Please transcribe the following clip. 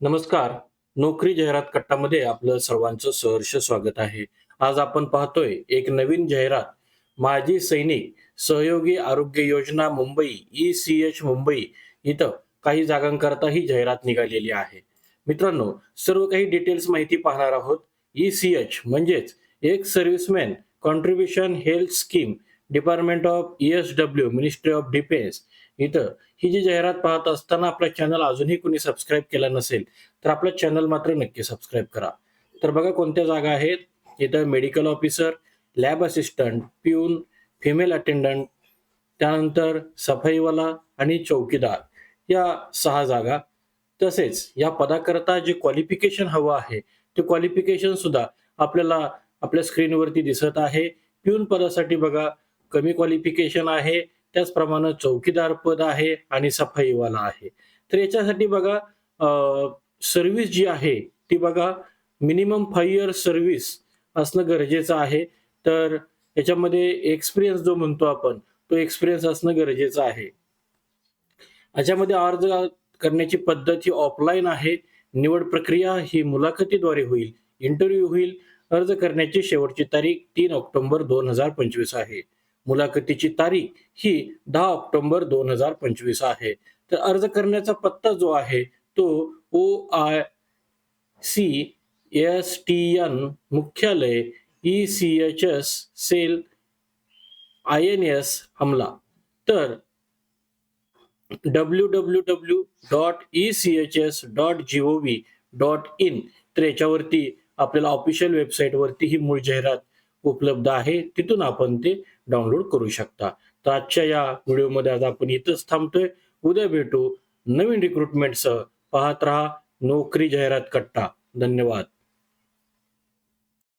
नमस्कार. नोकरी जाहिरात कट्टामध्ये आपलं सर्वांचं सहर्ष स्वागत आहे. आज आपण पाहतोय एक नवीन जाहिरात. माजी सैनिक सहयोगी आरोग्य योजना Mumbai E C H Mumbai इथं काही जागांकरता ही जाहिरात निघालेली आहे. मित्रांनो सर्व काही डिटेल्स माहिती पाहणार आहोत. ई सी एच म्हणजेच एक serviceman contribution health scheme department of E S W ministry of defence इथं ही जी जाहिरात पाहत असताना आपला चॅनल अजूनही कोणी सबस्क्राईब केला नसेल तर आपलं चॅनल मात्र नक्की सबस्क्राईब करा. तर बघा कोणत्या जागा आहेत. इथं मेडिकल ऑफिसर लॅब असिस्टंट पिऊन फिमेल अटेंडंट त्यानंतर सफाईवाला आणि चौकीदार या सहा जागा. तसेच या पदाकरता जे क्वालिफिकेशन हवं आहे ते क्वालिफिकेशन सुद्धा आपल्याला आपल्या स्क्रीनवरती दिसत आहे. पिऊन पदासाठी बघा कमी क्वालिफिकेशन आहे त्याचप्रमाणे चौकीदार पद आहे आणि सफाईवाला आहे. तर याच्यासाठी बघा सर्व्हिस जी आहे ती बघा मिनिमम फाईव्ह इयर सर्व्हिस असणं गरजेचं आहे. तर याच्यामध्ये एक्सपिरियन्स जो म्हणतो आपण तो एक्सपिरियन्स असणं गरजेचं आहे. याच्यामध्ये अर्ज करण्याची पद्धत ही ऑफलाईन आहे. निवड प्रक्रिया ही मुलाखतीद्वारे होईल. इंटरव्ह्यू होईल. अर्ज करण्याची शेवटची तारीख तीन ऑक्टोबर दोन हजार पंचवीस आहे. मुलाखतीची तारीख ही दहा ऑक्टोबर दोन हजार पंचवीस आहे. तर अर्ज करण्याचा पत्ता जो आहे तो O I C S T N मुख्यालय E C H S cell I N S Hamla. तर W W W dot E C H S dot G O V dot in. तर याच्यावरती आपल्याला ऑफिशियल वेबसाईटवरती ही मूळ जाहिरात उपलब्ध आहे तिथून आपण ते डाउनलोड करू शकता. तर आजच्या या व्हिडिओमध्ये आज आपण इथंच थांबतोय. उद्या भेटू नवीन रिक्रुटमेंटसह पाहत राहा नोकरी जाहिरात कट्टा. धन्यवाद.